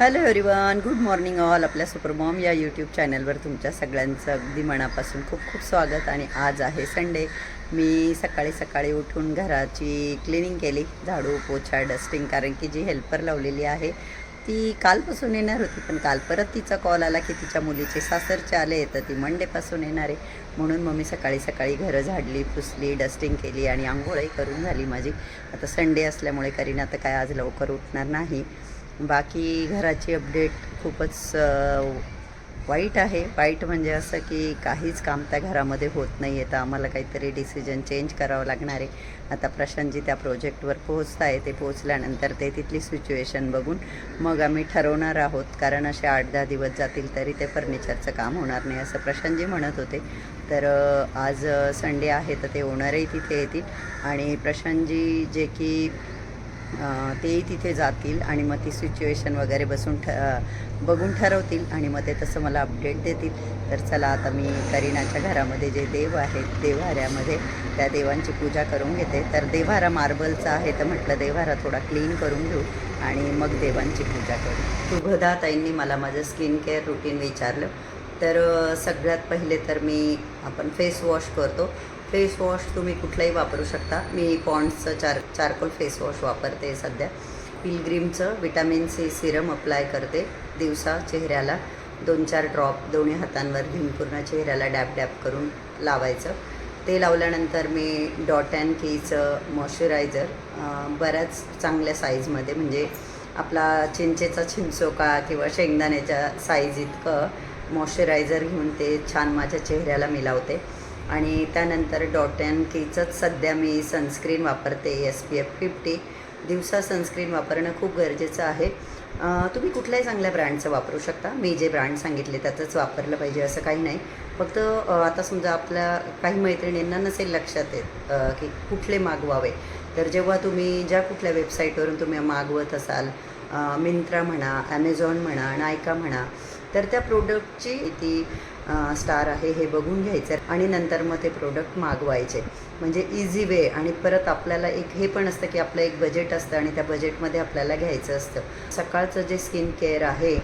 Hello everyone good morning all आपल्या supermom या YouTube चॅनलवर तुमच्या सगळ्यांचं अगदी मनापासून खूप खूप स्वागत आणि आज आहे संडे मी सकाळी सकाळी उठून घराची क्लिनिंग केली झाडू पोछा डस्टिंग कारण की जी हेल्पर लावलेली आहे ती कालपासून येणार होती पण काल परत तिचा कॉल आला की तिच्या मुलीचे सासरचे आले तर ती मंडेपासून येणार आहे. म्हणून मग मी सकाळी सकाळी घरं झाडली पुसली डस्टिंग केली आणि आंघोळही करून झाली माझी. आता संडे असल्यामुळे करीन आता काय आज लवकर उठणार नाही. बाकी घराची अपडेट खूपच वाईट आहे. वाईट म्हणजे असं की काहीच काम त्या घरामध्ये होत नाही आहे तर आम्हाला काहीतरी डिसिजन चेंज करावं लागणार आहे. आता प्रशांतजी त्या प्रोजेक्टवर पोहोचत आहे. ते पोहोचल्यानंतर ते तिथली सिच्युएशन बघून मग आम्ही ठरवणार आहोत. कारण असे आठ दहा दिवस जातील तरी ते फर्निचरचं काम होणार नाही असं प्रशांतजी म्हणत होते. तर आज संडे आहे तर ते ओनरही तिथे येतील. आणि प्रशांतजी जे की तेही तिथे जातील आणि मग ती सिच्युएशन वगैरे बसून ठ बघून ठरवतील आणि मग ते तसं मला अपडेट देतील. तर चला आता मी करीनाच्या घरामध्ये जे देव आहेत देव्हाऱ्यामध्ये त्या देवांची पूजा करून घेते. तर देव्हारा मार्बलचा आहे तर म्हटलं देव्हारा थोडा क्लीन करून घेऊ आणि मग देवांची पूजा करू. सुभदा ताईंनी मला माझं स्किन केअर रुटीन विचारलं. तर सगळ्यात पहिले तर मी आपण फेस वॉश करतो. फेस वॉश तुम्ही कुठलाही वापरू शकता. मी पॉन्ड्सचं चार चारकोल फेस वॉश वापरते सध्या. पिलग्रीमचं विटॅमिन सी सिरम अप्लाय करते दिवसा चेहऱ्याला. दोन चार ड्रॉप दोन्ही हातांवर घेऊन पूर्ण चेहऱ्याला डॅप डॅप करून लावायचं. ते लावल्यानंतर मी डॉट अँड कीचं मॉइश्चरायझर बऱ्याच चांगल्या साईजमध्ये म्हणजे आपला चिंचेचा चिंचोका किंवा शेंगदाण्याच्या साईज इतकं मॉइश्चरायझर घेऊन ते छान माझ्या चेहऱ्याला मिलावते. आणि त्यानंतर डॉट अँड कीचंच सध्या मी सनस्क्रीन वापरते एस पी एफ फिफ्टी दिवसा सनस्क्रीन वापरणं खूप गरजेचं आहे. तुम्ही कुठल्याही चांगल्या ब्रँडचं वापरू शकता. मी जे ब्रँड सांगितले त्याचंच वापरलं पाहिजे असं काही नाही. फक्त आता समजा आपल्या काही मैत्रिणींना नसेल लक्षात येत की कुठले मागवावे. तर जेव्हा तुम्ही ज्या कुठल्या वेबसाईटवरून तुम्ही मागवत असाल मिंत्रा म्हणा ॲमेझॉन म्हणा नायका म्हणा तर त्या प्रोडक्टची ती स्टार आहे हे बघून घ्यायचं आणि नंतर मग ते प्रोडक्ट मागवायचे. म्हणजे इझी वे आणि परत आपल्याला एक हे पण असतं की आपलं एक बजेट असतं आणि त्या बजेटमध्ये आपल्याला घ्यायचं असतं. सकाळचं जे स्किन केअर आहे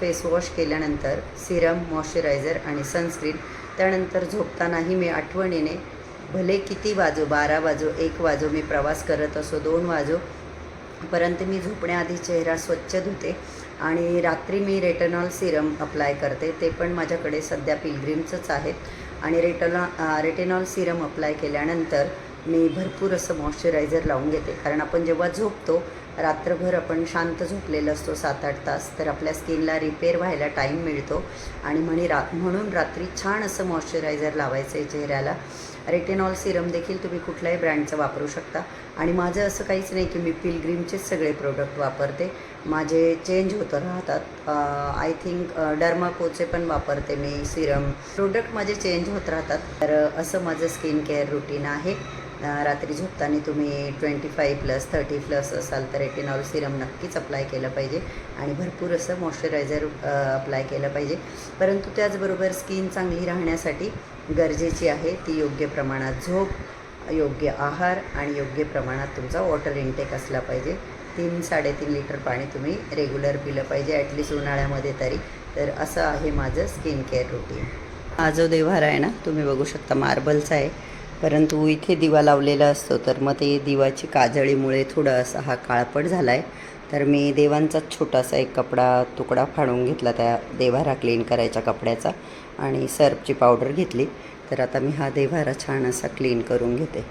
फेस वॉश केल्यानंतर सिरम मॉइश्चरायझर आणि सनस्क्रीन त्यानंतर झोपतानाही मी आठवणीने भले किती वाजो बारा वाजो एक वाजो मी प्रवास करत असो दोन वाजो परंतु मी झोपण्याआधी चेहरा स्वच्छ धुते. आणि रात्री मी रेटनॉल सिरम अप्लाय करते. ते पण माझ्याकडे सध्या पिलग्रीमचंच आहेत. आणि रेटनॉ रेटेनॉल सिरम अप्लाय केल्यानंतर मी भरपूर असं मॉइश्चरायझर लावून घेते. कारण आपण जेव्हा झोपतो रात्रभर आपण शांत झोपलेलं असतो सात आठ तास तर आपल्या स्किनला रिपेअर व्हायला टाईम मिळतो. आणि म्हणे रा म्हणून रात्री छान असं मॉइश्चरायझर लावायचं आहे चेहऱ्याला. रेटेनॉल सिरम देखील तुम्ही कुठल्याही ब्रँडचं वापरू शकता. आणि माझं असं काहीच नाही की मी पिलग्रीमचेच सगळे प्रोडक्ट वापरते. माझे चेंज होतं राहतात. आय थिंक डर्माकोचे पण वापरते मी सिरम प्रोडक्ट माझे चेंज होत राहतात. तर असं माझं स्किन केअर रुटीन आहे. रात्री झोपताना तुम्ही twenty five plus thirty plus असाल तर एटिनॉल सिरम नक्कीच अप्लाय केलं पाहिजे. आणि भरपूर असं मॉइश्चरायझर अप्लाय केलं पाहिजे. परंतु त्याचबरोबर स्किन चांगली राहण्यासाठी गरजेची आहे ती योग्य प्रमाणात झोप योग्य आहार आणि योग्य प्रमाणात तुमचा वॉटर इनटेक असला पाहिजे. तीन साडेतीन लिटर पाणी तुम्ही रेग्युलर पिलं पाहिजे ॲटलिस्ट उन्हाळ्यामध्ये तरी. तर असं आहे माझं स्किन केअर रुटीन हा जो देव्हारा आहे ना तुम्ही बघू शकता मार्बलचा आहे. परंतु इथे दिवा लावलेला असतो तर मग ते दिवाची काजळीमुळे थोडं असा हा काळपट झाला आहे तर मी देवांचाच छोटासा एक कपडा तुकडा फाडून घेतला त्या देव्हारा क्लीन करायच्या कपड्याचा आणि सर्फची पावडर घेतली. तर आता मी हा देव्हारा छान असा क्लीन करून घेते.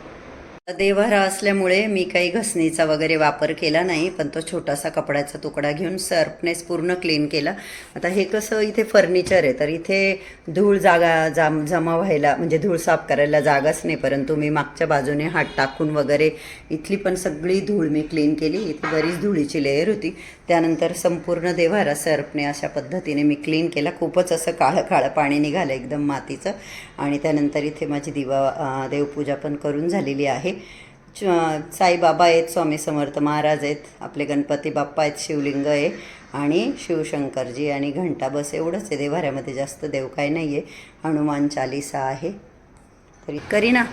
देवहारा असल्यामुळे मी काही घसणीचा वगैरे वापर केला नाही पण तो छोटासा कपड्याचा तुकडा घेऊन सर्फनेस पूर्ण क्लीन केला. आता हे कसं इथे फर्निचर आहे तर इथे धूळ जागा जाम जमा व्हायला म्हणजे धूळ साफ करायला जागाच नाही परंतु मी मागच्या बाजूने हात टाकून वगैरे इथली पण सगळी धूळ मी क्लीन केली. इथे बरीच धुळीची लेअर होती. त्यानंतर संपूर्ण देव्हारा सर्पने अशा पद्धतीने मी क्लीन केला. खूपच असं काळं काळं पाणी निघालं एकदम मातीचं. आणि त्यानंतर इथे माझी दिवा देवपूजा पण करून झालेली आहे. च- साईबाबा आहेत स्वामी समर्थ महाराज आहेत आपले गणपती बाप्पा आहेत शिवलिंग आहे आणि शिवशंकरजी आणि घंटा बस एवढंच आहे. देवाऱ्यामध्ये जास्त देव काय नाही आहे हनुमान चालिसा आहे. तरी करीना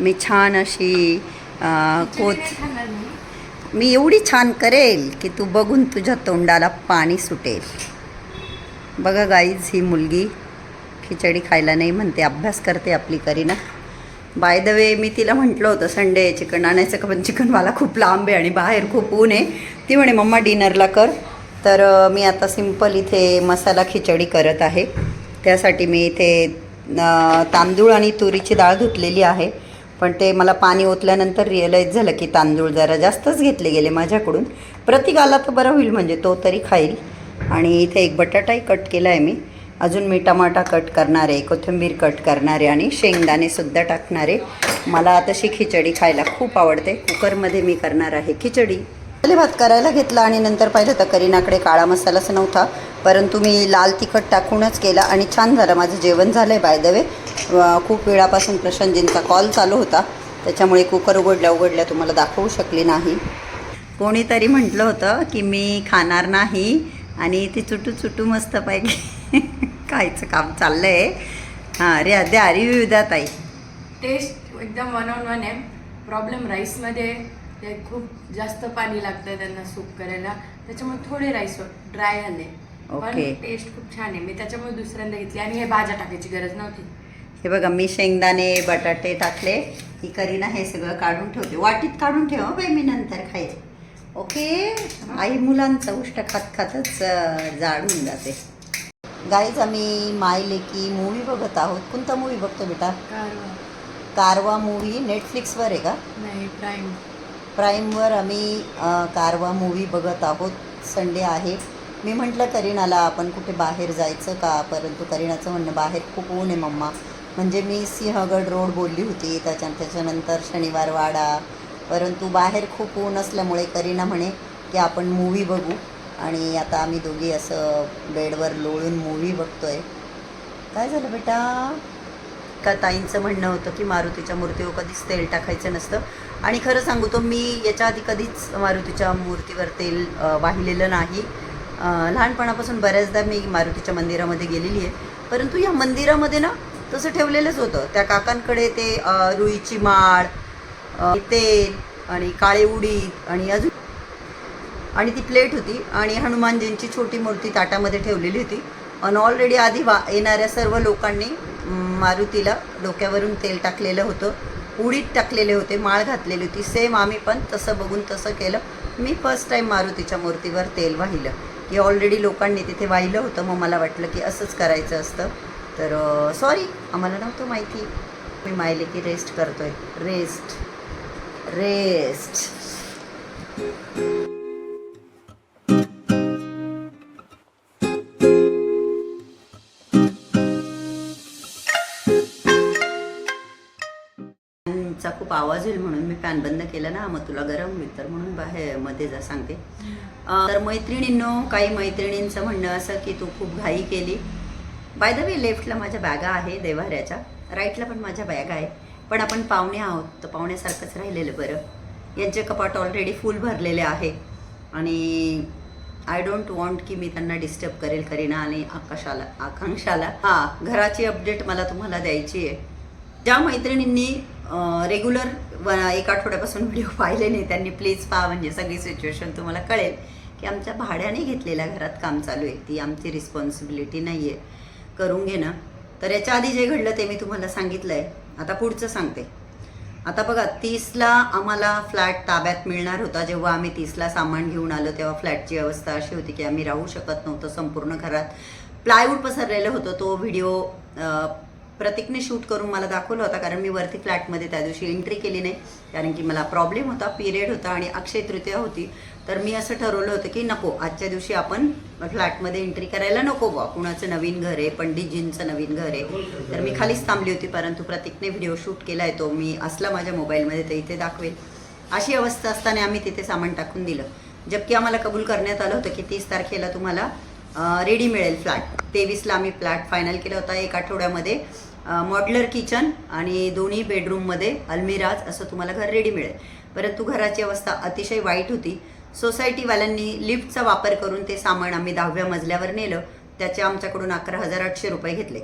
मी छान अशी कोथ मी एवढी छान करेल की तू बघून तुझ्या तोंडाला पाणी सुटेल. बघा गाईज ही मुलगी खिचडी खायला नाही म्हणते अभ्यास करते आपली करीना बाय द वे मी तिला म्हटलं होतं संडे चिकन आणायचं का? पण चिकन मला खूप लांब आहे आणि बाहेर खूप ऊन आहे. ती म्हणे मम्मा डिनरला कर. तर मी आता सिंपल इथे मसाला खिचडी करत आहे. त्यासाठी मी इथे तांदूळ आणि तुरीची डाळ धुतलेली आहे. पण ते मला पाणी ओतल्यानंतर रिअलाईज झालं की तांदूळ जरा जास्तच घेतले गेले माझ्याकडून. प्रतीक आला तर बरं होईल म्हणजे तो तरी खाईल. आणि इथे एक बटाटाही कट केला आहे मी. अजून मी टमाटा कट करणार आहे कोथिंबीर कट करणार आहे आणि शेंगदाणेसुद्धा टाकणार आहे. मला तशी खिचडी खायला खूप आवडते. कुकरमध्ये मी करणार आहे खिचडी. मसाले भात करायला घेतला आणि नंतर पाहिलं तर करीनाकडे काळा मसालाच नव्हता. परंतु मी लाल तिखट टाकूनच केला आणि छान झालं. माझं जेवण झालं आहे बाय द वे खूप वेळापासून प्रशांतजींचा कॉल चालू होता. त्याच्यामुळे कुकर उघडल्या उघडल्या तुम्हाला दाखवू शकली नाही. कोणीतरी म्हटलं होतं की मी खाणार नाही आणि ती चुटू चुटू मस्त पाहिजे खायचं काम चाललं आहे हां रे द्या रिव्ह्यू द्या ताई. टेस्ट एकदम वन ऑन वन आहे. प्रॉब्लेम राईसमध्ये ते खूप जास्त पाणी लागतं त्यांना सूप करायला. त्याच्यामुळे थोडे राईस ड्राय झाले पण ओके. टेस्ट खूप छान आहे. मी त्याच्यामुळे दुसऱ्यांदा घेतली आणि हे भाज्या टाकायची गरज नव्हती. हे बघा मी शेंगदाणे बटाटे टाकले. ही करीना हे सगळं काढून ठेवते. वाटीत काढून ठेव हं बाई मी नंतर खायचे ओके आई मुलांचं उष्ट खात खातच अं, जाड होऊन जाते. गाईज आम्ही माय लेकी मूवी बघत आहोत. कोणता मूवी बघतो बेटा? कारवा. मूवी नेटफ्लिक्सवर आहे का? नाही प्राईम प्राईमवर आम्ही कारवा मूवी बघत आहोत. संडे आहे. मी म्हटलं करीनाला आपण कुठे बाहेर जायचं का? परंतु करीनाचं म्हणणं बाहेर खूप ऊन आहे मम्मा. म्हणजे मी सिंहगड रोड बोलली होती. त्याच्या त्याच्यानंतर शनिवार वाडा. परंतु बाहेर खूप ऊन असल्यामुळे करीना म्हणे की आपण मूवी बघू. आणि आता आम्ही दोघी असं बेडवर लोळून मूवी बघतोय. काय झालं बेटा? का ताईंचं म्हणणं होतं की मारुतीच्या मूर्तीवर कधीच तेल टाकायचं नसतं. आणि खरं सांगू तो मी याच्या आधी कधीच मारुतीच्या मूर्तीवर तेल वाहिलेलं नाही. लहानपणापासून बऱ्याचदा मी मारुतीच्या मंदिरामध्ये गेलेली आहे. परंतु या मंदिरामध्ये ना तसं ठेवलेलंच होतं. त्या काकांकडे ते रुईची माळ तेल आणि काळे उडीद आणि अजून आणि ती प्लेट होती आणि हनुमानजींची छोटी मूर्ती ताटामध्ये ठेवलेली होती. आणि ऑलरेडी आधी वा येणाऱ्या सर्व लोकांनी मारुतीला डोक्यावरून तेल टाकलेलं होतं. उडीत टाकलेले होते माळ घातलेली होती. सेम आम्ही पण तसं बघून तसं केलं. मी फर्स्ट टाईम मारुतीच्या मूर्तीवर तेल वाहिलं. की ऑलरेडी लोकांनी तिथे वाहिलं होतं मग मला वाटलं की असंच करायचं असतं. तर सॉरी आम्हाला नव्हतं माहिती. मी मायले की रेस्ट करतोय. रेस्ट रेस्ट फॅनचा खूप आवाज होईल म्हणून मी फॅन बंद केला ना मग तुला गरम होईल तर म्हणून बाहेर मध्ये जा सांगते. तर मैत्रिणींनो काही मैत्रिणींचं म्हणणं असं की तू खूप घाई केली. बाय द वे लेफ्टला माझ्या बॅगा आहे देवाऱ्याच्या राईटला पण माझ्या बॅगा आहे. पण आपण पाहुणे आहोत तर पाहुण्यासारखंच राहिलेलं बरं. यांचे कपाट ऑलरेडी फुल भरलेले आहे. आणि आय डोंट वॉन्ट की मी त्यांना डिस्टर्ब करेल करीना आणि आकाशाला आकांक्षाला. हां घराची अपडेट मला तुम्हाला द्यायची आहे. ज्या मैत्रिणींनी रेग्युलर एक आठवड्यापासून व्हिडिओ पाहिले नाही त्यांनी. प्लीज पहा म्हणजे सगळी सिच्युएशन तुम्हाला कळेल की आमच्या भाड्याने घेतलेल्या घरात काम चालू आहे. ती आमची रिस्पॉन्सिबिलिटी नाही आहे करून घेणं तर याच्या आधी जे घडलं ते मी तुम्हाला सांगितलं आहे आता पुढचं सांगते. आता बघा तीसला आम्हाला फ्लॅट ताब्यात मिळणार होता. जेव्हा आम्ही तीसला सामान घेऊन आलो तेव्हा फ्लॅटची अवस्था अशी होती की आम्ही राहू शकत नव्हतं. संपूर्ण घरात प्लायवूड पसरलेलं होतं. तो व्हिडिओ प्रतीकने शूट करून मला दाखवला होता कारण मी वरती फ्लॅटमध्ये त्या दिवशी एंट्री केली नाही. कारण की मला प्रॉब्लेम होता पिरियड होता आणि अक्षय तृतीया होती. तर मी असं ठरवलं होतं की नको आजच्या दिवशी आपण फ्लॅटमध्ये एंट्री करायला नको बा कुणाचं नवीन घर आहे पंडितजींचं नवीन घर आहे. तर मी खालीच थांबली होती परंतु प्रतीकने व्हिडिओ शूट केला आहे तो. मी असला माझ्या मोबाईलमध्ये तर इथे दाखवेल. अशी अवस्था असताना आम्ही तिथे सामान टाकून दिलं. जबकी आम्हाला कबूल करण्यात आलं होतं की तीस तारखेला तुम्हाला रेडी मिळेल फ्लॅट तेवीसला आम्ही फ्लॅट फायनल केला होता एक आठवड्यामध्ये. मॉड्युलर किचन आणि दोन्ही बेडरूममध्ये अल्मिराज असं तुम्हाला घर रेडी मिळेल. परंतु घराची अवस्था अतिशय वाईट होती. सोसायटीवाल्यांनी लिफ्टचा वापर करून ते सामान आम्ही दहाव्या मजल्यावर नेलं. त्याचे आमच्याकडून अकरा हजार आठशे रुपये घेतले.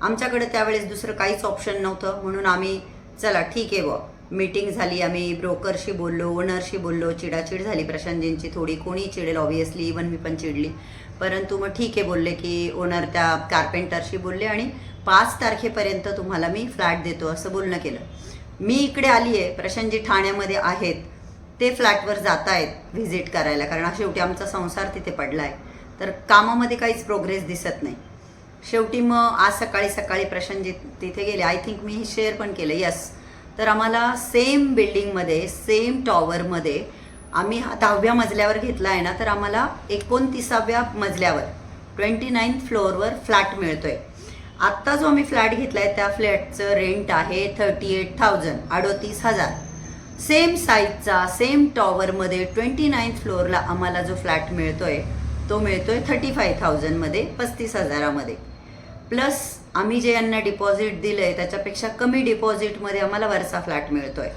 आमच्याकडे त्यावेळेस दुसरं काहीच ऑप्शन नव्हतं. म्हणून आम्ही चला ठीक आहे बुवा. मीटिंग झाली आम्ही ब्रोकरशी बोललो ओनरशी बोललो चिडाचिड झाली प्रशांतजींची थोडी कोणी चिडेल ऑब्वियसली इवन मी पण चिडली. परंतु मग ठीक आहे बोलले की ओनर त्या कार्पेंटरशी बोलले आणि पाच तारखेपर्यंत तुम्हाला मी फ्लॅट देतो असं बोलणं केलं. मी इकडे आली आहे प्रशांतजी ठाण्यामध्ये आहेत ते फ्लॅटवर जात आहेत व्हिजिट करायला कारण शेवटी आमचा संसार तिथे पडला आहे. तर कामामध्ये काहीच प्रोग्रेस दिसत नाही. शेवटी मग आज सकाळी सकाळी प्रशांतजी तिथे गेले. आय थिंक मी हे शेअर पण केलं यस तर आम्हाला सेम बिल्डिंगमध्ये सेम टॉवरमध्ये आम्ही हा दहाव्या मजल्यावर घेतला आहे ना तर आम्हाला एकोणतीसाव्या मजल्यावर ट्वेंटी नाईन फ्लोअरवर फ्लॅट मिळतो आहे आत्ता जो आम्ही फ्लॅट घेतला आहे त्या फ्लॅटचं रेंट आहे थर्टी एट थाउजंड अडोतीस हजार. सेम साईजचा सेम टॉवरमध्ये ट्वेंटी नाईन फ्लोअरला आम्हाला जो फ्लॅट मिळतो आहे तो मिळतो आहे थर्टी फाय थाउजंडमध्ये पस्तीस हजारामध्ये. प्लस आम्ही जे यांना डिपॉझिट दिलं आहे त्याच्यापेक्षा कमी डिपॉझिटमध्ये आम्हाला वरचा फ्लॅट मिळतोय.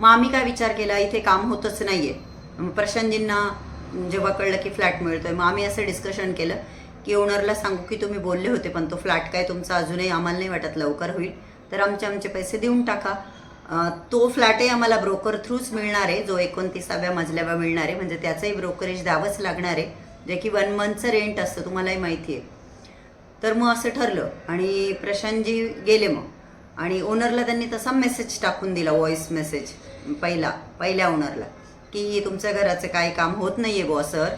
मग आम्ही काय विचार केला इथे काम होतच नाही आहे प्रशांतजींना जेव्हा कळलं की फ्लॅट मिळतोय मग आम्ही असं डिस्कशन केलं की ओनरला सांगू की तुम्ही बोलले होते पण तो फ्लॅट काय तुमचा अजूनही आम्हाला नाही वाटत लवकर होईल. तर आमचे आमचे पैसे देऊन टाका. तो फ्लॅटही आम्हाला ब्रोकर थ्रूच मिळणार आहे जो एकोणतीसाव्या मजल्यावर मिळणार आहे. म्हणजे त्याचंही ब्रोकरेज द्यावंच लागणार आहे. जे की वन मंथचं रेंट असतं तुम्हालाही माहिती आहे. तर मग असं ठरलं. आणि प्रशांतजी गेले मग. आणि ओनरला त्यांनी तसा मेसेज टाकून दिला व्हॉइस मेसेज पहिला पहिल्या ओनरला की तुमच्या घराचं काही काम होत नाही आहे बॉ सर.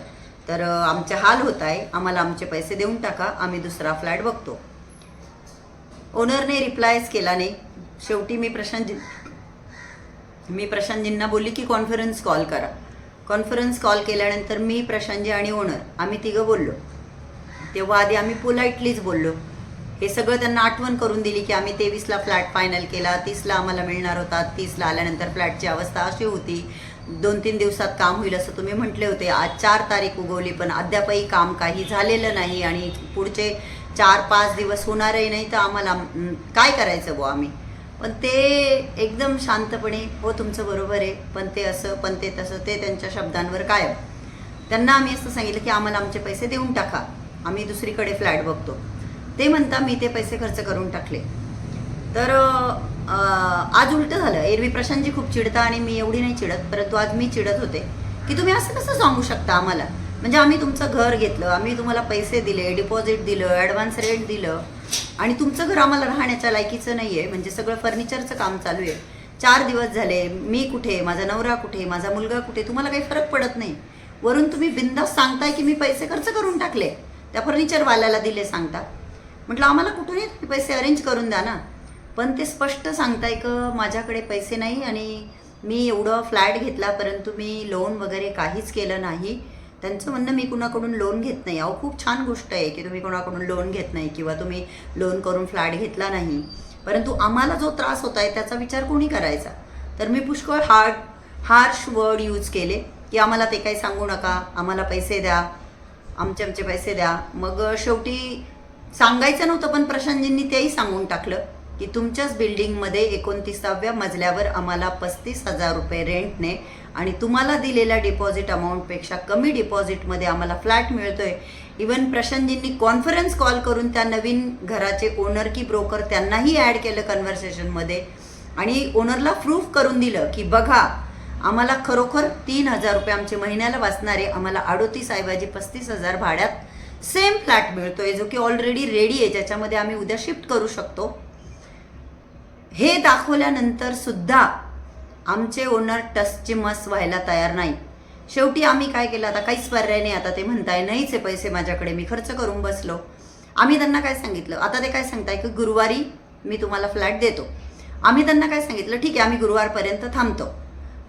तर आमचे हाल होत आहे आम्हाला आमचे पैसे देऊन टाका. आम्ही दुसरा फ्लॅट बघतो. ओनरने रिप्लायच केला नाही. शेवटी मी प्रशांतजी मी प्रशांतजींना बोलली की कॉन्फरन्स कॉल करा. कॉन्फरन्स कॉल केल्यानंतर मी प्रशांतजी आणि ओनर आम्ही तिघं बोललो. तेव्हा आधी आम्ही पोलाइटलीच बोललो. हे सगळं त्यांना आठवण करून दिली की आम्ही तेवीसला फ्लॅट फायनल केला तीसला आम्हाला मिळणार होता तीसला आल्यानंतर फ्लॅटची अवस्था अशी होती. दोन तीन दिवसात काम होईल असं तुम्ही म्हटले होते. आज चार तारीख उगवली पण अद्यापही काम काही झालेलं नाही आणि पुढचे चार पाच दिवस होणारही नाही तर आम्हाला काय करायचं बुवा आम्ही? पण ते एकदम शांतपणे हो तुमचं बरोबर आहे पण ते असं पण ते तसं ते त्यांच्या शब्दांवर कायम. त्यांना आम्ही असं सांगितलं की आम्हाला आमचे पैसे देऊन टाका. आम्ही दुसरीकडे फ्लॅट बघतो. ते म्हणता मी ते पैसे खर्च करून टाकले. तर आज उलटं झालं. एरवी प्रशांतजी खूप चिडता आणि मी एवढी नाही चिडत परंतु आज मी चिडत होते. की तुम्ही असं कसं सांगू शकता आम्हाला? म्हणजे आम्ही तुमचं घर घेतलं आम्ही तुम्हाला पैसे दिले डिपॉझिट दिलं ॲडव्हान्स रेंट दिलं. आणि तुमचं घर आम्हाला राहण्याच्या लायकीचं नाही आहे म्हणजे सगळं फर्निचरचं काम चालू आहे. चार दिवस झाले मी कुठे माझा नवरा कुठे माझा मुलगा कुठे तुम्हाला काही फरक पडत नाही. वरून तुम्ही बिंदास सांगताय की मी पैसे खर्च करून टाकले. त्या फर्निचरवाल्याला दिले सांगता म्हटलं आम्हाला कुठूनही पैसे अरेंज करून द्या ना. पण ते स्पष्ट सांगताय का माझ्याकडे पैसे नाही आणि मी एवढं फ्लॅट घेतला परंतु मी लोन वगैरे काहीच केलं नाही. त्यांचं म्हणणं मी कुणाकडून लोन घेत नाही. अहो खूप छान गोष्ट आहे की तुम्ही कोणाकडून लोन घेत नाही किंवा तुम्ही लोन करून फ्लॅट घेतला नाही. परंतु आम्हाला जो त्रास होत आहे त्याचा विचार कोणी करायचा? तर मी पुष्कळ हार्ड हार्श वर्ड यूज केले की आम्हाला ते काही सांगू नका आम्हाला पैसे द्या. आमचे आमचे पैसे द्या. मग शेवटी सांगायचं नव्हतं पण प्रशांतजींनी तेही सांगून टाकलं की तुमच्याच बिल्डिंगमध्ये एकोणतीसाव्या मजल्यावर आम्हाला पस्तीस हजार रुपये रेंटने आणि तुम्हाला दिलेल्या डिपॉझिट अमाऊंटपेक्षा कमी डिपॉझिटमध्ये आम्हाला फ्लॅट मिळतोय. इवन प्रशांतजींनी कॉन्फरन्स कॉल करून त्या नवीन घराचे ओनर की ब्रोकर त्यांनाही ॲड केलं कन्व्हर्सेशनमध्ये आणि ओनरला प्रूफ करून दिलं की बघा आम्हाला खरोखर तीन हजार रुपये आमचे महिन्याला वाचणारे आम्हाला अडोतीस ऐवजी पस्तीस हजार भाड्यात सेम फ्लॅट मिळतोय जो की ऑलरेडी रेडी आहे ज्याच्यामध्ये आम्ही उद्या शिफ्ट करू शकतो. हे दाखवल्यानंतर सुद्धा आमचे ओनर टसचे मस व्हायला तयार नाही. शेवटी आम्ही काय केलं आता काहीच पर्याय नाही आता ते म्हणताय नाहीच आहे पैसे माझ्याकडे मी खर्च करून बसलो. आम्ही त्यांना काय सांगितलं आता ते काय सांगताय की गुरुवारी मी तुम्हाला फ्लॅट देतो. आम्ही त्यांना काय सांगितलं ठीक आहे आम्ही गुरुवारपर्यंत थांबतो.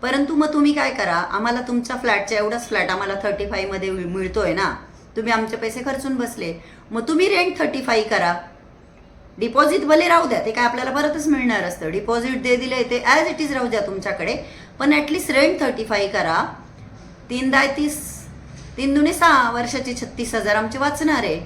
परंतु मग तुम्ही काय करा? आम्हाला तुमच्या फ्लॅटच्या एवढाच फ्लॅट आम्हाला थर्टी फाईव्हमध्ये मिळतोय ना? तुम्ही आमचे पैसे खर्चून बसले. मग तुम्ही रेंट थर्टी फाईव्ह करा. डिपॉझिट भले राहू द्या ते काय आपल्याला परतच मिळणार असतं. डिपॉझिट दे दिले ते ॲज इट इज राहू द्या तुमच्याकडे. पण ॲटलिस्ट रेंट थर्टी फाईव्ह करा. तीन दाय तीस. तीन दुने सहा वर्षाचे छत्तीस हजार आमचे वाचणार आहे.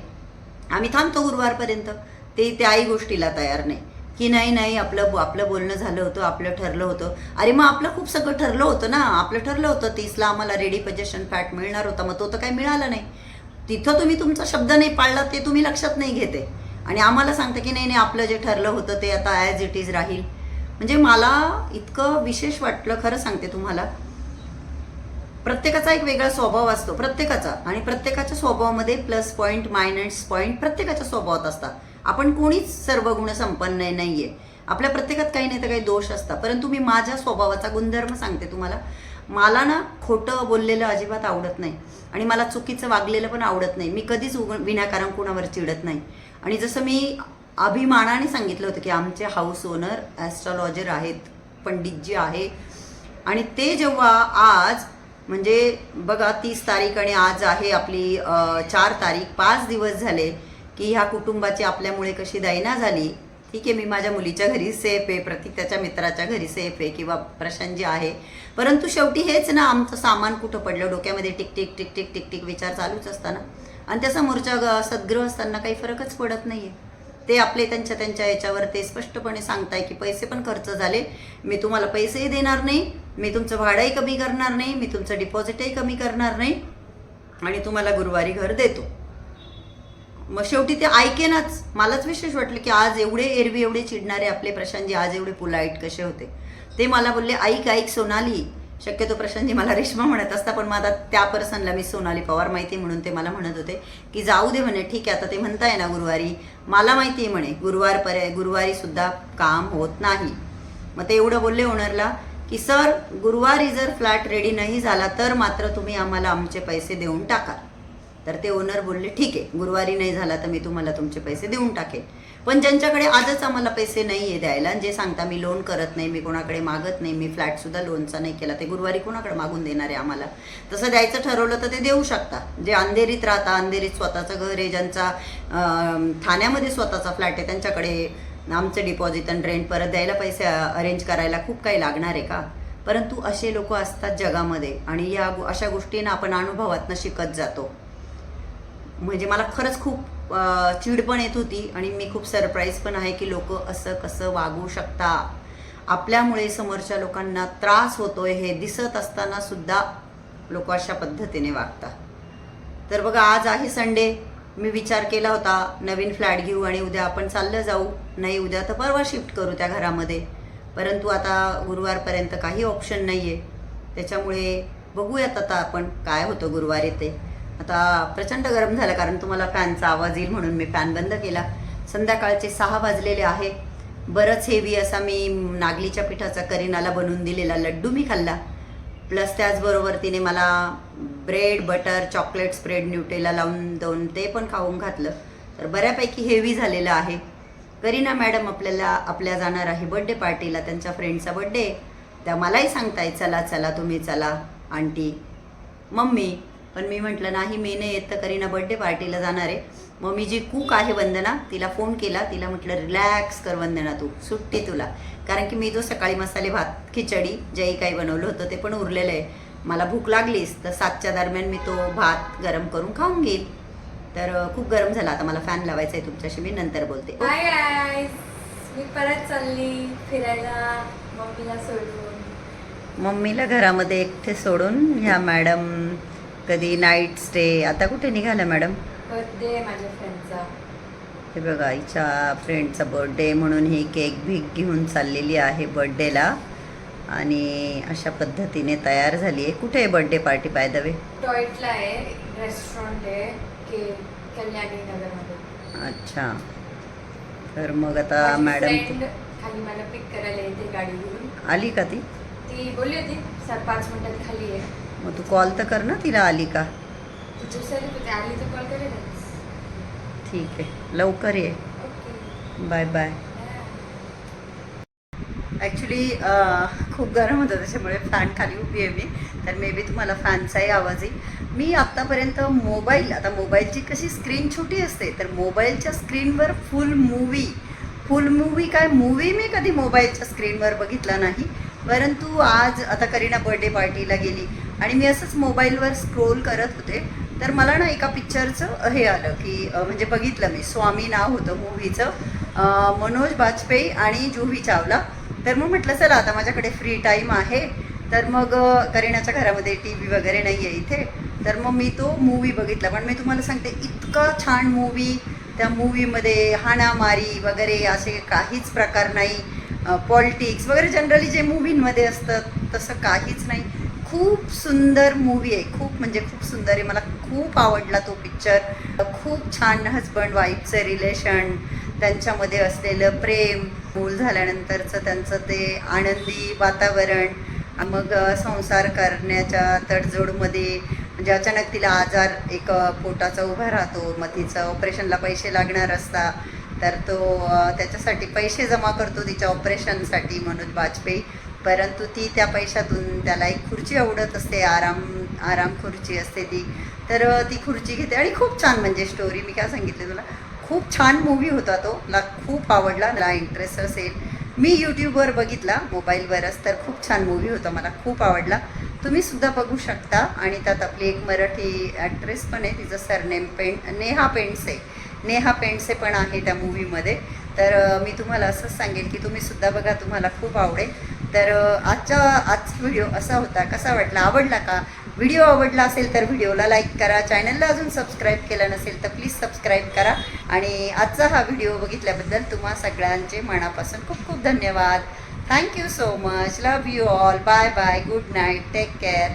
आम्ही थांबतो गुरुवारपर्यंत. ते त्याही गोष्टीला तयार नाही. की नाही नाही आपलं आपलं बोलणं झालं होतं आपलं ठरलं होतं. अरे मग आपलं खूप सगळं ठरलं होतं ना. आपलं ठरलं होतं तीसला आम्हाला रेडी पजेशन फॅट मिळणार होता. मग तो तर काही मिळाला नाही. तिथं तुम्ही तुमचा शब्द नाही पाळला ते तुम्ही लक्षात नाही घेते. आणि आम्हाला सांगतं की नाही नाही आपलं जे ठरलं होतं ते आता ॲज इट इज राहील. म्हणजे मला इतकं विशेष वाटलं खरं सांगते तुम्हाला. प्रत्येकाचा एक वेगळा स्वभाव असतो प्रत्येकाचा. आणि प्रत्येकाच्या स्वभावामध्ये प्लस पॉईंट मायनस पॉईंट प्रत्येकाच्या स्वभावात असतात. आपण कोणीच सर्व गुण संपन्न नाही आहे आपल्या प्रत्येकात काही नाही तर काही दोष असतात. परंतु मी माझ्या स्वभावाचा गुणधर्म सांगते तुम्हाला. मला ना खोटं बोललेलं अजिबात आवडत नाही. आणि मला चुकीचं वागलेलं पण आवडत नाही. मी कधीच उग विनाकारण कुणावर चिडत नाही. आणि जसं मी अभिमानाने सांगितलं होतं की आमचे हाऊस ओनर ॲस्ट्रॉलॉजर आहेत पंडितजी आहे. आणि ते जेव्हा आज म्हणजे बघा तीस तारीख आणि आज आहे आपली चार तारीख पाच दिवस झाले. की ह्या कुटुंबाची आपल्यामुळे कशी दैना झाली? ठीक आहे मी माझ्या मुलीच्या घरी सेफ आहे प्रतीक त्याच्या मित्राच्या घरी सेफ आहे किंवा प्रशांत आहे. परंतु शेवटी हेच ना आमचं सामान कुठं पडलं? डोक्यामध्ये tick tick tick tick tick tick विचार चालूच असताना. आणि त्या समोरच्या ग- सद्गृह असताना काही फरकच पडत नाही आहे ते आपले त्यांच्या त्यांच्या याच्यावर ते स्पष्टपणे सांगताय की पैसे पण खर्च झाले. मी तुम्हाला पैसेही देणार नाही. मी तुमचं भाडंही कमी करणार नाही. मी तुमचं डिपॉझिटही कमी करणार नाही. आणि तुम्हाला गुरुवारी घर देतो. मग शेवटी ते ऐकेनच. मलाच विशेष वाटलं की आज एवढे एरवी एवढे चिडणारे आपले प्रशांतजी आज एवढे पुलाईट कसे होते? ते मला बोलले ऐक ऐक सोनाली. शक्यतो प्रशांतजी मला रेश्मा म्हणत असता पण माझा त्या पर्सनला मी सोनाली पवार माहिती आहे म्हणून ते मला म्हणत होते की जाऊ दे म्हणे ठीक आहे आता ते म्हणताय ना गुरुवारी. मला माहिती आहे म्हणे गुरुवार पर्याय गुरुवारी सुद्धा काम होत नाही. मग ते एवढं बोलले ओनरला की सर गुरुवारी जर फ्लॅट रेडी नाही झाला तर मात्र तुम्ही आम्हाला आमचे पैसे देऊन टाका. तर ते ओनर बोलले ठीक आहे गुरुवारी नाही झाला तर मी तुम्हाला तुमचे पैसे देऊन टाकेन. पण ज्यांच्याकडे आजच आम्हाला पैसे नाही आहे द्यायला आणि जे सांगता मी लोन करत नाही मी कोणाकडे मागत नाही मी फ्लॅटसुद्धा लोनचा नाही केला ते गुरुवारी कोणाकडे मागून देणार आहे आम्हाला? तसं द्यायचं ठरवलं तर ते देऊ शकता. जे अंधेरीत राहता अंधेरीत स्वतःचं घर आहे ज्यांचा ठाण्यामध्ये स्वतःचा फ्लॅट आहे त्यांच्याकडे आमचं डिपॉझिट आणि रेंट परत द्यायला पैसे अरेंज करायला खूप काही लागणार आहे का? परंतु असे लोक असतात जगामध्ये आणि या अशा गोष्टींना आपण अनुभवातनं शिकत जातो. म्हणजे मला खरंच खूप चीड पण येत होती आणि मी खूप सरप्राईज पण आहे की लोक असं कसं वागू शकता. आपल्यामुळे समोरच्या लोकांना त्रास होतोय हे दिसत असताना सुद्धा लोक अशा पद्धतीने वागतात. तर बघा आज आहे संडे मी विचार केला होता नवीन फ्लॅट घेऊ आणि उद्या आपण चाललं जाऊ. नाही उद्या तर परवा शिफ्ट करू त्या घरामध्ये. परंतु आता गुरुवारपर्यंत काही ऑप्शन नाही आहे त्याच्यामुळे बघूयात आता आपण काय होतं गुरुवारी ते. आता प्रचंड गरम झालं कारण तुम्हाला फॅनचा आवाज येईल म्हणून मी फॅन बंद केला. संध्याकाळचे सहा वाजलेले आहे. बरंच हेवी असा मी नागलीच्या पिठाचा करीनाला बनवून दिलेला लड्डू मी खाल्ला. प्लस त्याचबरोबर तिने मला bread butter chocolate spread Nutella लावून दोन ते पण खाऊन घातलं. तर बऱ्यापैकी हेवी झालेलं आहे. करीना मॅडम आपल्याला आपल्या जाणार आहे बड्डे पार्टीला त्यांच्या फ्रेंडचा बड्डे त्या मलाही सांगताय चला चला तुम्ही चला आंटी मम्मी पण मी म्हटलं नाही मी नाही येत तर करीना बड्डे पार्टीला जाणार आहे. मग मी जी कूक आहे वंदना तिला फोन केला तिला म्हटलं रिलॅक्स कर वंदना तू सुट्टी तुला. कारण की मी जो सकाळी मसाले भात खिचडी जेही काही बनवलं होतं ते पण उरलेलं आहे. मला भूक लागलीच तर सातच्या दरम्यान मी तो भात गरम करून खाऊन घेईल. तर खूप गरम झाला. आता मला फॅन लावायचा आहे तुमच्याशी मी नंतर बोलते. हाय मी परत चालली फिरायला मम्मीला सोडून. मम्मीला घरामध्ये एकटे सोडून ह्या मॅडम कधी नाईट स्टे आता कुठे निघाल्या मॅडम बर्थडे माझ्या फ्रेंडचा हे बघा हिच्या फ्रेंडचा बर्थडे म्हणून ही केक भीक घेऊन चाललेली आहे बर्थडेला आणि अशा पद्धतीने तयार झाली आहे. कुठे आहे birthday party by the way टॉयटला आहे रेस्टॉरंट आहे के कल्याणी नगरमध्ये. अच्छा. तर मग आता मॅडम खाली मला पिक करायला येते गाडी घेऊन आली का ती? ती बोलली होती सर पाच मिनिटात खाली आहे. मग तू कॉल तर कर ना तिला आली का ठीक आहे. लवकर ये. Bye bye. ॲक्च्युली खूप गरम होतं त्याच्यामुळे फॅन खाली उभी आहे मी. तर मे बी तुम्हाला फॅनचाही आवाज येईल. मी आत्तापर्यंत मोबाईल आता मोबाईलची कशी स्क्रीन छोटी असते तर मोबाईलच्या स्क्रीनवर फुल मूवी फुल मूवी काय? मूवी मी कधी मोबाईलच्या स्क्रीनवर बघितला नाही. परंतु आज आता करीना बर्थडे पार्टीला गेली. आणि मी असंच मोबाईलवर स्क्रोल करत होते. तर मला ना एका पिक्चरचं हे आलं की म्हणजे बघितलं मी. स्वामी नाव होतं मूव्हीचं मनोज बाजपेयी आणि जुही चावला. तर मग म्हटलं चला आता माझ्याकडे फ्री टाईम आहे. तर मग अ, घरामध्ये टी व्ही वगैरे नाही आहे इथे. तर मग मी तो मूवी बघितला. पण मी तुम्हाला सांगते इतका छान मूवी त्या मूवीमध्ये हाणामारी वगैरे असे काहीच प्रकार नाही. पॉलिटिक्स वगैरे जनरली जे मूवींमध्ये असतं तसं काहीच नाही. खूप सुंदर मूवी आहे. खूप म्हणजे खूप सुंदर आहे. मला खूप आवडला तो पिक्चर खूप छान हजबंड वाईफचं रिलेशन त्यांच्यामध्ये असलेलं प्रेम मूल झाल्यानंतरचं त्यांचं ते आनंदी वातावरण मग संसार करण्याच्या तडजोडमध्ये म्हणजे अचानक तिला आजार एक पोटाचा उभा राहतो. मग तिचं ऑपरेशनला पैसे लागणार असता तर तो त्याच्यासाठी पैसे जमा करतो तिच्या ऑपरेशनसाठी मनोज वाजपेयी परंतु ती त्या पैशातून त्याला एक खुर्ची आवडत असते आराम आराम खुर्ची असते ती. तर ती खुर्ची घेते आणि खूप छान म्हणजे स्टोरी मी काय सांगितले तुला? खूप छान मूवी होता तो. मला खूप आवडला. मला इंटरेस्ट असेल. मी यूट्यूबवर बघितला मोबाईलवरच तर खूप छान मूवी होता. मला खूप आवडला. तुम्ही सुद्धा बघू शकता. आणि त्यात आपली एक मराठी ॲक्ट्रेस पण आहे. तिचं सरनेम पेंट नेहा पेंडसे. नेहा पेंडसे पण आहे त्या मूवीमध्ये तर मी तुम्हाला असंच सांगेल की तुम्ही सुद्धा बघा. तुम्हाला खूप आवडेल. तर आजचा आज व्हिडिओ असा होता. कसा वाटला? आवडला का? व्हिडिओ आवडला असेल तर व्हिडिओला लाईक करा. चॅनलला अजून सबस्क्राईब केलं नसेल तर प्लीज सबस्क्राईब करा. आणि आजचा हा व्हिडिओ बघितल्याबद्दल तुम्हा सगळ्यांचे मनापासून खूप खूप धन्यवाद. Thank you so much love you all bye bye good night take care